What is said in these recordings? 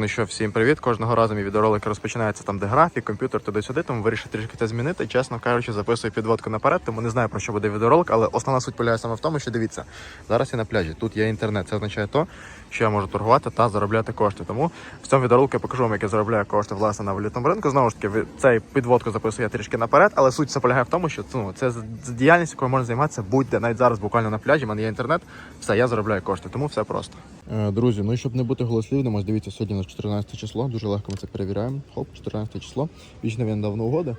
ну що, всім привіт. Кожного разу мій відеоролик розпочинається там, де графік, комп'ютер туди-сюди, тому вирішив трішки це змінити. Чесно кажучи, записую підводку наперед, тому не знаю про що буде відеоролик, але основна суть полягає саме в тому, що дивіться, зараз я на пляжі, тут є інтернет. Це означає то, що я можу торгувати та заробляти кошти. Тому в цьому відеоролику я покажу вам, як я заробляю кошти власне на валютному ринку. Знову ж таки, цей підводку записую я трішки наперед, але суть це полягає в тому, що ну, це діяльність, якою можна займатися будь-де. Навіть зараз буквально на пляжі, в мене є інтернет, все, я заробляю кошти, тому все просто. Е, Друзі, ну і щоб не бути голослівним, ось дивіться, сьогодні у нас 14 число, дуже легко ми це перевіряємо. Хоп, 14 число. Вічно він давно угоди.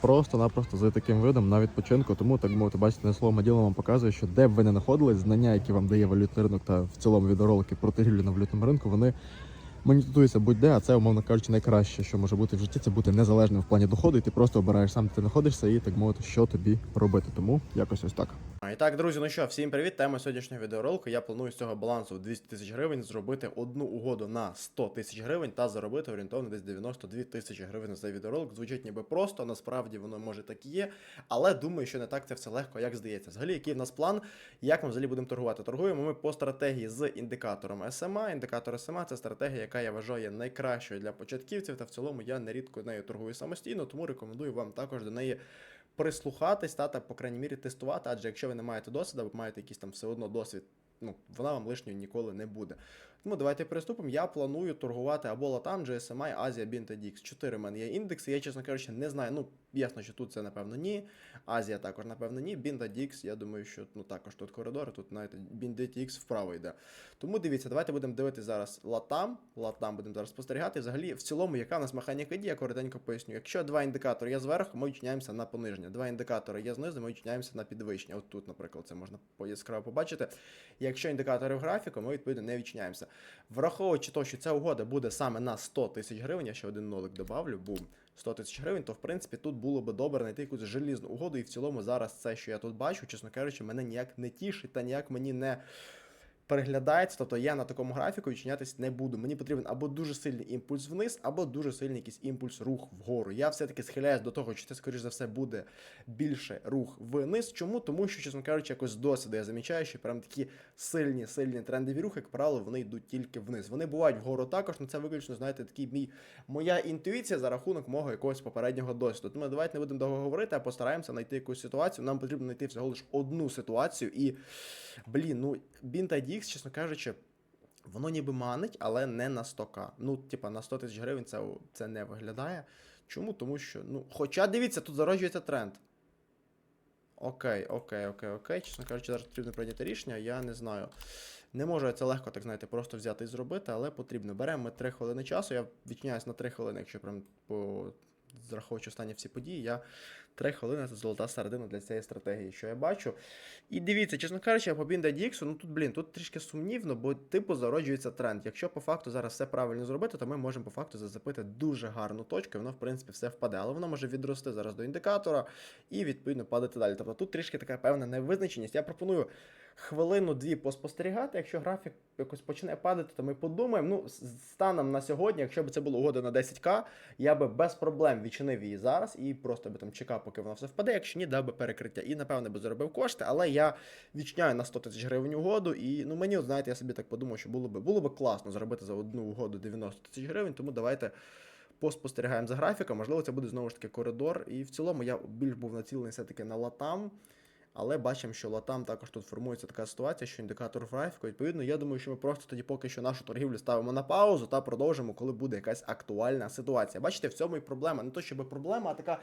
Просто-напросто за таким видом на відпочинку. Тому так мовити, бачите, не словом а ділом вам показує, що де б ви не знаходились, знання, які вам дає валютний ринок та в цілому відеоролики про торгівлю на валютному ринку, вони монетизуються будь-де, а це, умовно кажучи, найкраще, що може бути в житті, це бути незалежним в плані доходу, і ти просто обираєш сам, де ти знаходишся, і так мовити, що тобі робити. Тому якось ось так. І так, друзі, ну що, всім привіт. Тема сьогоднішнього відеоролику. Я планую з цього балансу в 200 тисяч гривень зробити одну угоду на 100 тисяч гривень та заробити орієнтовно десь 92 тисячі гривень за відеоролик. Звучить ніби просто, насправді воно може так і є. Але думаю, що не так це все легко, як здається. Взагалі, який в нас план, як ми взагалі будемо торгувати? Торгуємо ми по стратегії з індикатором SMA. Індикатор SMA це стратегія, яка я вважаю найкращою для початківців. Та в цілому я нерідко нею торгую самостійно, тому рекомендую вам також до неї прислухатись та, та по крайній мірі тестувати, адже якщо ви не маєте досвіду, ви маєте якийсь там все одно досвід, ну вона вам лишньою ніколи не буде. Тому давайте приступимо. Я планую торгувати або Latam, GSMI, Азія, BIN та DX. Чотири в мене є індекси. Я, чесно кажучи, не знаю. Ну, ясно, що тут це напевно ні. Азія також, напевно, ні. BIN та DX, я думаю, що ну також тут коридор, тут знаєте, BIN DTX вправо йде. Тому дивіться, давайте будемо дивитися зараз Latam. Latam будемо зараз спостерігати. Взагалі, в цілому, яка в нас механіка дії, я коротенько поясню. Якщо два індикатори є зверху, ми відчиняємося на пониження. Два індикатори є знизу, ми відчиняємося на підвищення. От тут, наприклад, це можна яскраво побачити. Якщо індикатори в графіку, ми відповідно не відчиняємося. Враховуючи те, що ця угода буде саме на 100 тисяч гривень, я ще один нолик добавлю, бум. 100 тисяч гривень, то в принципі тут було би добре знайти якусь желізну угоду, і в цілому зараз це, що я тут бачу, чесно кажучи, мене ніяк не тішить та ніяк мені не переглядається. Тобто я на такому графіку відчинятись не буду. Мені потрібен або дуже сильний імпульс вниз, або дуже сильний якийсь імпульс рух вгору. Я все-таки схиляюсь до того, що це, скоріш за все, буде більше рух вниз. Чому? Тому що, чесно кажучи, якось досвіду я замічаю, що прям такі сильні, сильні трендові рухи, як правило, вони йдуть тільки вниз. Вони бувають вгору також, але це виключно, знаєте, такий мій моя інтуїція за рахунок мого якогось попереднього досвіду. Тому давайте не будемо довго говорити, а постараємося знайти якусь ситуацію. Нам потрібно знайти всього лише одну ситуацію. І, блін, ну, Bint IDX, чесно кажучи. Воно ніби манить, але не на 100к. Ну, типа, на 100 тисяч гривень це, це не виглядає. Чому? Тому що, ну, хоча дивіться, тут зароджується тренд. Окей, окей, окей, окей. Чесно кажучи, зараз потрібно прийняти рішення, я не знаю. Не можу я це легко, так знаєте, просто взяти і зробити, але потрібно. Беремо ми 3 хвилини часу. Я відчиняюсь на 3 хвилини, якщо прям по зраховуючи останні всі події, я 3 хвилини це золота середина для цієї стратегії, що я бачу. І дивіться, чесно кажучи, по Binda DX, ну тут, блін, тут трішки сумнівно, бо типу зароджується тренд. Якщо по факту зараз все правильно зробити, то ми можемо по факту зацепити дуже гарну точку, і воно, в принципі, все впаде. Але воно може відрости зараз до індикатора і, відповідно, падати далі. Тобто тут трішки така певна невизначеність. Я пропоную хвилину-дві поспостерігати. Якщо графік якось почне падати, то ми подумаємо. Ну, станом на сьогодні, якщо б це було угода на 10к, я би без проблем відчинив її зараз і просто би там чекав, поки воно все впаде. Якщо ні, дав би перекриття. І напевне би заробив кошти, але я відчиняю на 100 тисяч гривень угоду. І ну мені, знаєте, я собі так подумав, що було би було би класно заробити за одну угоду 90 тисяч гривень, тому давайте. Поспостерігаємо за графіком, можливо, це буде знову ж таки коридор. І в цілому я більш був націлений все-таки на латам. Але бачимо, що латам також тут формується така ситуація, що індикатор в графіку. Відповідно, я думаю, що ми просто тоді поки що нашу торгівлю ставимо на паузу та продовжимо, коли буде якась актуальна ситуація. Бачите, в цьому і проблема. Не то, щоб проблема, а така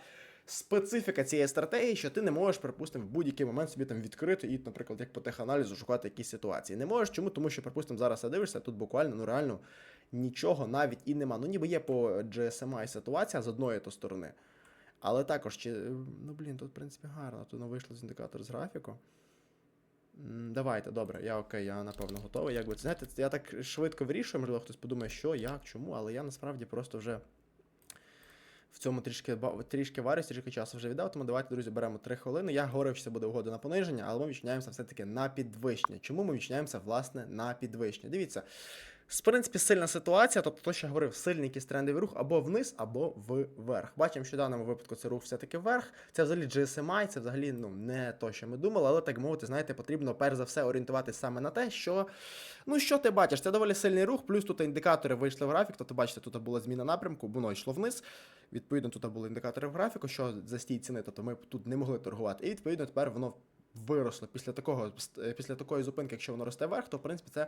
специфіка цієї стратегії, що ти не можеш, припустимо, в будь-який момент собі там відкрити і, наприклад, як по теханалізу шукати якісь ситуації. Не можеш. Чому? Тому що, припустимо, зараз я дивишся, тут буквально ну реально нічого навіть і нема. Ну, ніби є по GSMI ситуація з одної то сторони. Але також, чи, ну блін, тут, в принципі, гарно. Тут не вийшло з індикатор з графіку. Давайте, добре, я окей, я напевно готовий. Якби це знаєте, я так швидко вирішую, можливо, хтось подумає, що, як, чому, але я насправді просто вже в цьому трішки трішки варюсь, трішки часу вже віддав. Тому давайте, друзі, беремо 3 хвилини. Я говорив, що це буде угода на пониження, але ми відчиняємося все-таки на підвищення. Чому ми відчиняємося, власне, на підвищення? Дивіться. В принципі, сильна ситуація, тобто то, що я говорив, сильний якийсь трендовий рух або вниз, або вверх. Бачимо, що в даному випадку це рух все-таки вверх. Це взагалі GSMI, це взагалі ну, не то, що ми думали, але так мовити, знаєте, потрібно перш за все орієнтуватися саме на те, що ну що ти бачиш, це доволі сильний рух, плюс тут індикатори вийшли в графік. Тобто, бачите, тут була зміна напрямку, воно йшло вниз. Відповідно, тут були індикатори в графіку, що за стій ціни, тобто ми тут не могли торгувати. І відповідно тепер воно виросло після такого, після такої зупинки, якщо воно росте вверх, то в принципі це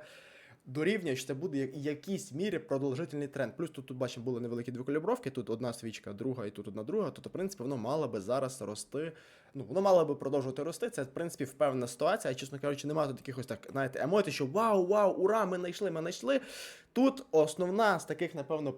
дорівнює, що це буде в якійсь мірі продовжительний тренд. Плюс тут, тут бачимо, були невеликі двокалібровки, тут одна свічка, друга і тут одна друга. Тобто, в принципі, воно мало би зараз рости. Ну, воно мало би продовжувати рости. Це, в принципі, впевнена ситуація. Чесно кажучи, немає тут якихось так, знаєте, емоцій, що вау, вау, ура, ми знайшли, ми знайшли. Тут основна з таких, напевно,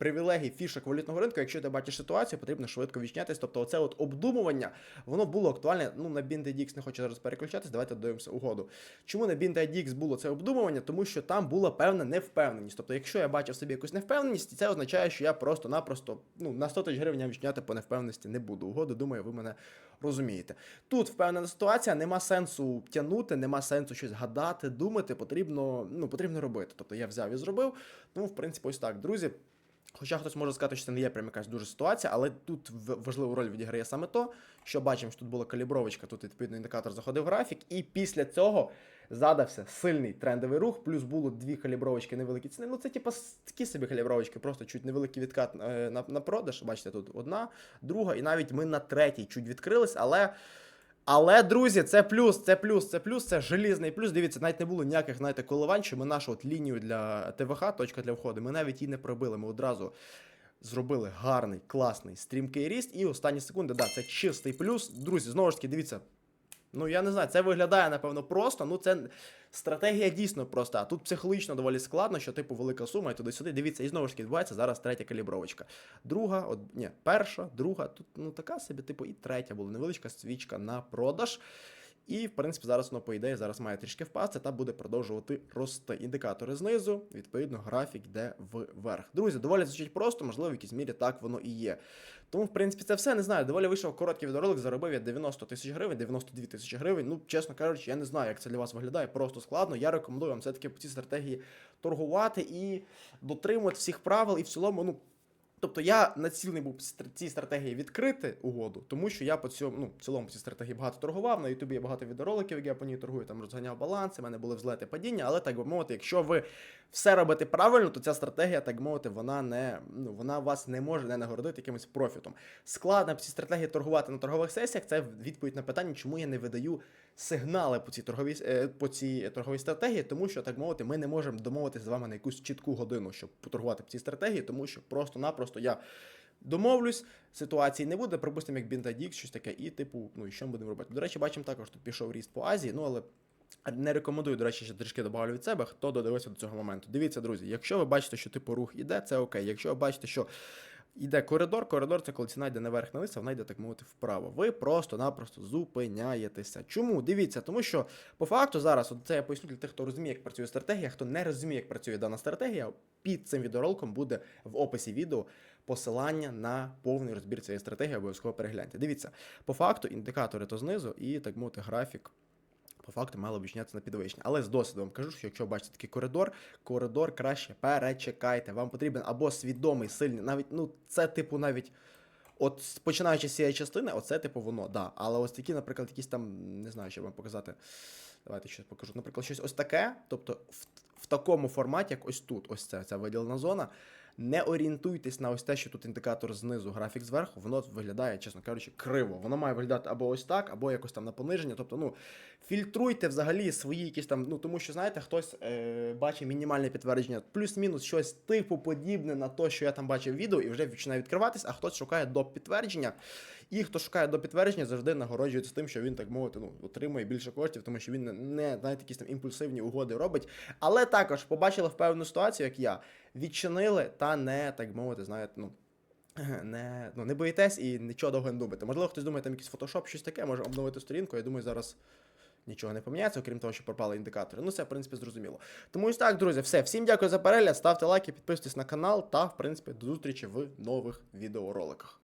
привілегій фішок валютного ринку, якщо ти бачиш ситуацію, потрібно швидко відчинятись. Тобто, оце от обдумування, воно було актуальне. Ну, на BNDX не хочу зараз переключатись, давайте дивимося угоду. Чому на BNDX було це обдумування? Тому що там була певна невпевненість. Тобто, якщо я бачив собі якусь невпевненість, це означає, що я просто-напросто ну, на 100 тисяч гривень відчиняти по невпевненості не буду. Угоду, думаю, ви мене розумієте. Тут впевнена ситуація, нема сенсу тягнути, нема сенсу щось гадати, думати, потрібно, ну, потрібно робити. Тобто я взяв і зробив. Тому, в принципі, ось так, друзі. Хоча хтось може сказати, що це не є прям якась дуже ситуація, але тут важливу роль відіграє саме то, що бачимо, що тут була калібровочка, тут відповідно індикатор заходив в графік, і після цього задався сильний трендовий рух, плюс було дві калібровочки невеликі ціни. Ну це типа такі собі калібровочки, просто чуть невеликий відкат е, на, на продаж. Бачите, тут одна, друга, і навіть ми на третій чуть відкрились, але. Але, друзі, це плюс, це плюс, це плюс, це желізний плюс. Дивіться, навіть не було ніяких, знаєте, коливань, що ми нашу от лінію для ТВХ, точка для входу, ми навіть її не пробили. Ми одразу зробили гарний, класний, стрімкий ріст. І останні секунди, да, це чистий плюс. Друзі, знову ж таки, дивіться. Ну, я не знаю, це виглядає, напевно, просто. Ну, це стратегія дійсно проста. Тут психологічно доволі складно, що, типу, велика сума і туди-сюди. Дивіться, і знову ж таки відбувається зараз третя калібровочка. Друга, од... ні, перша, друга, тут ну така собі, типу, і третя була невеличка свічка на продаж. І, в принципі, зараз воно, по ідеї, зараз має трішки впасти та буде продовжувати рости. Індикатори знизу, відповідно, графік йде вверх. Друзі, доволі звучить просто, можливо, в якійсь мірі так воно і є. Тому, в принципі, це все не знаю. Доволі вийшов короткий відеоролик, заробив я 90 тисяч гривень, 92 тисячі гривень. Ну, чесно кажучи, я не знаю, як це для вас виглядає. Просто складно. Я рекомендую вам все-таки по цій стратегії торгувати і дотримувати всіх правил. І в цілому, ну. Тобто я націлений був цій стратегії відкрити угоду, тому що я по цьому, ну, цілому цій стратегії багато торгував. На Ютубі є багато відеороликів, як я по ній торгую, там розганяв баланси, в мене були взлети падіння, але так би мовити, якщо ви все робите правильно, то ця стратегія, так мовити, вона не ну вона вас не може не нагородити якимось профітом. Складно цій стратегії торгувати на торгових сесіях. Це відповідь на питання, чому я не видаю сигнали по цій торговій е, по цій торговій стратегії, тому що так мовити, ми не можемо домовитися з вами на якусь чітку годину, щоб поторгувати по цій стратегії, тому що просто-напросто я. Домовлюсь, ситуації не буде, припустимо, як Бінтадік, щось таке, і типу, ну і що ми будемо робити? До речі, бачимо також, тут пішов ріст по Азії, ну але не рекомендую, до речі, ще трішки добавлю від себе, хто додивився до цього моменту. Дивіться, друзі, якщо ви бачите, що типу рух іде, це окей. Якщо ви бачите, що йде коридор, коридор це коли ціна йде наверх на низ, а вона йде, так мовити, вправо. Ви просто-напросто зупиняєтеся. Чому? Дивіться, тому що по факту зараз, от це я поясню для тих, хто розуміє, як працює стратегія, хто не розуміє, як працює дана стратегія, під цим відеороликом буде в описі відео посилання на повний розбір цієї стратегії, обов'язково перегляньте. Дивіться, по факту індикатори то знизу і так мовити графік. По факту мало б на підвищення. Але з досвіду вам кажу, що якщо бачите такий коридор, коридор краще перечекайте. Вам потрібен або свідомий, сильний, навіть ну це типу навіть. От починаючи з цієї частини, оце типу воно, да. Але ось такі, наприклад, якісь там, не знаю, що вам показати. Давайте щось покажу. Наприклад, щось ось таке. Тобто в, в такому форматі, як ось тут, ось ця, ця виділена зона. Не орієнтуйтесь на ось те, що тут індикатор знизу, графік зверху, воно виглядає, чесно кажучи, криво. Воно має виглядати або ось так, або якось там на пониження. Тобто, ну, фільтруйте взагалі свої якісь там, ну тому що, знаєте, хтось е, бачить мінімальне підтвердження, плюс-мінус щось типу подібне на те, що я там бачив відео, і вже починає відкриватись, а хтось шукає до підтвердження. І хто шукає до підтвердження, завжди нагороджується тим, що він так мовити, ну, отримує більше коштів, тому що він не, знаєте, якісь там імпульсивні угоди робить. Але також побачили в певну ситуацію, як я, відчинили та не так мовити, знаєте, ну. Не, ну, не боїтесь і нічого довго не думайте. Можливо, хтось думає, там якийсь фотошоп, щось таке, може обновити сторінку. Я думаю, зараз нічого не поміняється, окрім того, що пропали індикатори. Ну, це, в принципі, зрозуміло. Тому ось так, друзі, все. Всім дякую за перегляд, ставте лайки, підписуйтесь на канал та, в принципі, до зустрічі в нових відеороликах.